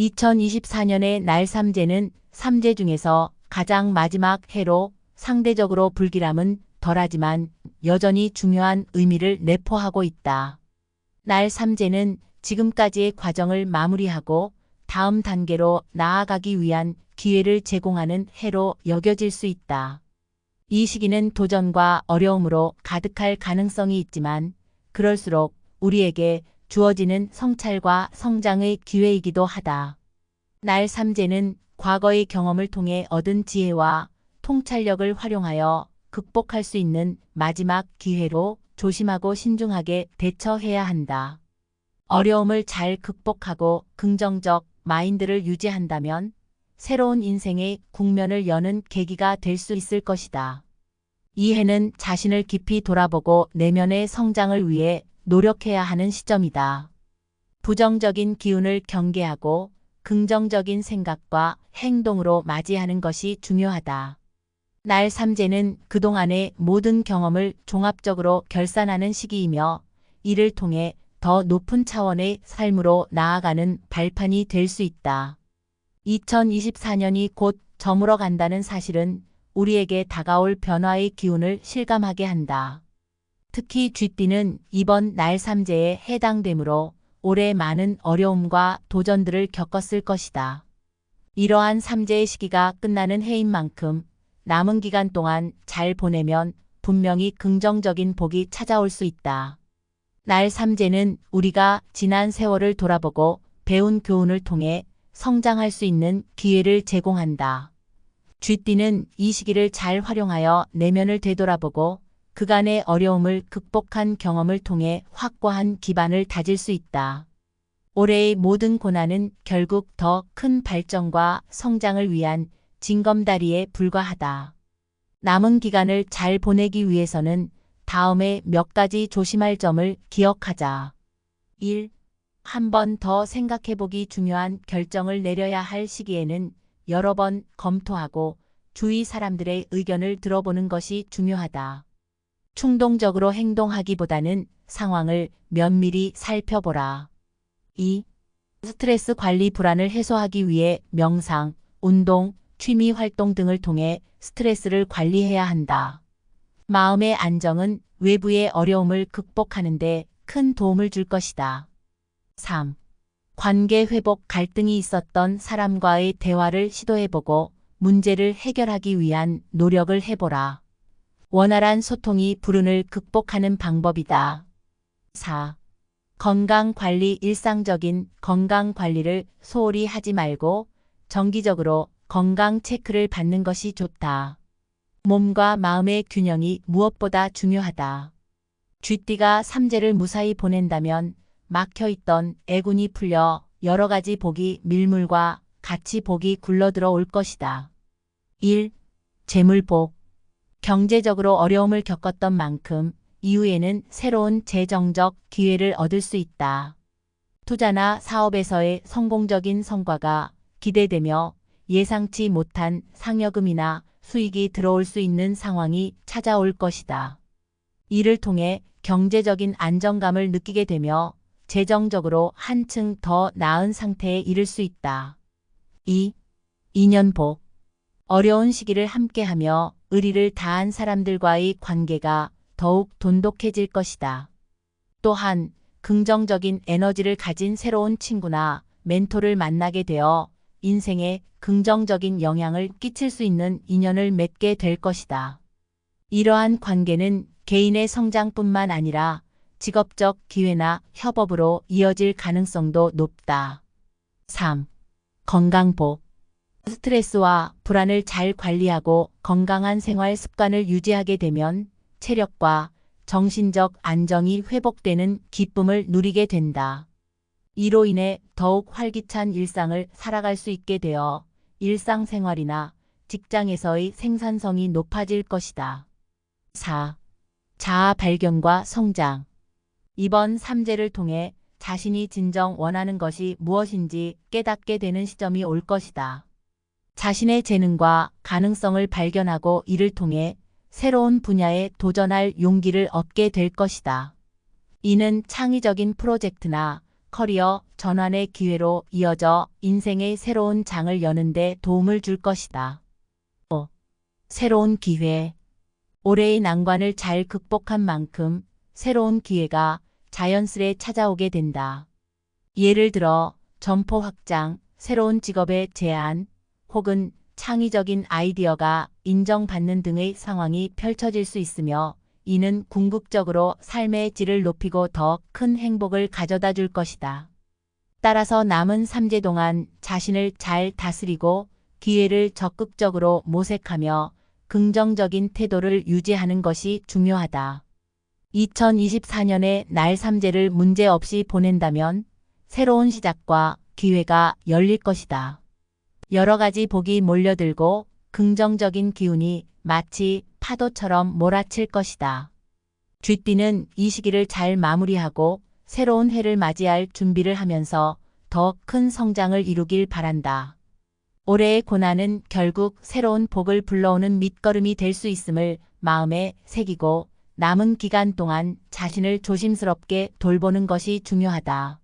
2024년의 날 삼재는 삼재 중에서 가장 마지막 해로 상대적으로 불길함은 덜하지만 여전히 중요한 의미를 내포하고 있다. 날 삼재는 지금까지의 과정을 마무리하고 다음 단계로 나아가기 위한 기회를 제공하는 해로 여겨질 수 있다. 이 시기는 도전과 어려움으로 가득할 가능성이 있지만 그럴수록 우리에게 주어지는 성찰과 성장의 기회이기도 하다. 날 삼재는 과거의 경험을 통해 얻은 지혜와 통찰력을 활용하여 극복할 수 있는 마지막 기회로 조심하고 신중하게 대처해야 한다. 어려움을 잘 극복하고 긍정적 마인드를 유지한다면 새로운 인생의 국면을 여는 계기가 될 수 있을 것이다. 이 해는 자신을 깊이 돌아보고 내면의 성장을 위해 노력해야 하는 시점이다. 부정적인 기운을 경계하고 긍정적인 생각과 행동으로 맞이하는 것이 중요하다. 날 삼재는 그동안의 모든 경험을 종합적으로 결산하는 시기이며 이를 통해 더 높은 차원의 삶으로 나아가는 발판이 될 수 있다. 2024년이 곧 저물어 간다는 사실은 우리에게 다가올 변화의 기운을 실감하게 한다. 특히 쥐띠는 이번 날 삼재에 해당되므로 올해 많은 어려움과 도전들을 겪었을 것이다. 이러한 삼재의 시기가 끝나는 해인 만큼 남은 기간 동안 잘 보내면 분명히 긍정적인 복이 찾아올 수 있다. 날 삼재는 우리가 지난 세월을 돌아보고 배운 교훈을 통해 성장할 수 있는 기회를 제공한다. 쥐띠는 이 시기를 잘 활용하여 내면을 되돌아보고 그간의 어려움을 극복한 경험을 통해 확고한 기반을 다질 수 있다. 올해의 모든 고난은 결국 더 큰 발전과 성장을 위한 징검다리에 불과하다. 남은 기간을 잘 보내기 위해서는 다음에 몇 가지 조심할 점을 기억하자. 1. 한 번 더 생각해보기 중요한 결정을 내려야 할 시기에는 여러 번 검토하고 주위 사람들의 의견을 들어보는 것이 중요하다. 충동적으로 행동하기보다는 상황을 면밀히 살펴보라. 2. 스트레스 관리 불안을 해소하기 위해 명상, 운동, 취미 활동 등을 통해 스트레스를 관리해야 한다. 마음의 안정은 외부의 어려움을 극복하는 데 큰 도움을 줄 것이다. 3. 관계 회복 갈등이 있었던 사람과의 대화를 시도해보고 문제를 해결하기 위한 노력을 해보라. 원활한 소통이 불운을 극복하는 방법이다. 4. 건강관리 일상적인 건강관리를 소홀히 하지 말고 정기적으로 건강 체크를 받는 것이 좋다. 몸과 마음의 균형이 무엇보다 중요하다. 쥐띠가 삼재를 무사히 보낸다면 막혀있던 애군이 풀려 여러 가지 복이 밀물과 같이 복이 굴러들어 올 것이다. 1. 재물복 경제적으로 어려움을 겪었던 만큼 이후에는 새로운 재정적 기회를 얻을 수 있다. 투자나 사업에서의 성공적인 성과가 기대되며 예상치 못한 상여금이나 수익이 들어올 수 있는 상황이 찾아올 것이다. 이를 통해 경제적인 안정감을 느끼게 되며 재정적으로 한층 더 나은 상태에 이를 수 있다. 2. 인연복 어려운 시기를 함께하며 의리를 다한 사람들과의 관계가 더욱 돈독해질 것이다. 또한 긍정적인 에너지를 가진 새로운 친구나 멘토를 만나게 되어 인생에 긍정적인 영향을 끼칠 수 있는 인연을 맺게 될 것이다. 이러한 관계는 개인의 성장뿐만 아니라 직업적 기회나 협업으로 이어질 가능성도 높다. 3. 건강복 스트레스와 불안을 잘 관리하고 건강한 생활 습관을 유지하게 되면 체력과 정신적 안정이 회복되는 기쁨을 누리게 된다. 이로 인해 더욱 활기찬 일상을 살아갈 수 있게 되어 일상생활이나 직장에서의 생산성이 높아질 것이다. 4. 자아 발견과 성장 이번 삼재를 통해 자신이 진정 원하는 것이 무엇인지 깨닫게 되는 시점이 올 것이다. 자신의 재능과 가능성을 발견하고 이를 통해 새로운 분야에 도전할 용기를 얻게 될 것이다. 이는 창의적인 프로젝트나 커리어 전환의 기회로 이어져 인생의 새로운 장을 여는데 도움을 줄 것이다. 5. 새로운 기회. 올해의 난관을 잘 극복한 만큼 새로운 기회가 자연스레 찾아오게 된다. 예를 들어 점포 확장, 새로운 직업의 제안, 혹은 창의적인 아이디어가 인정받는 등의 상황이 펼쳐질 수 있으며 이는 궁극적으로 삶의 질을 높이고 더 큰 행복을 가져다 줄 것이다. 따라서 남은 3제 동안 자신을 잘 다스리고 기회를 적극적으로 모색하며 긍정적인 태도를 유지하는 것이 중요하다. 2024년에 날 3제를 문제없이 보낸다면 새로운 시작과 기회가 열릴 것이다. 여러 가지 복이 몰려들고 긍정적인 기운이 마치 파도처럼 몰아칠 것이다. 쥐띠는 이 시기를 잘 마무리하고 새로운 해를 맞이할 준비를 하면서 더 큰 성장을 이루길 바란다. 올해의 고난은 결국 새로운 복을 불러오는 밑거름이 될 수 있음을 마음에 새기고 남은 기간 동안 자신을 조심스럽게 돌보는 것이 중요하다.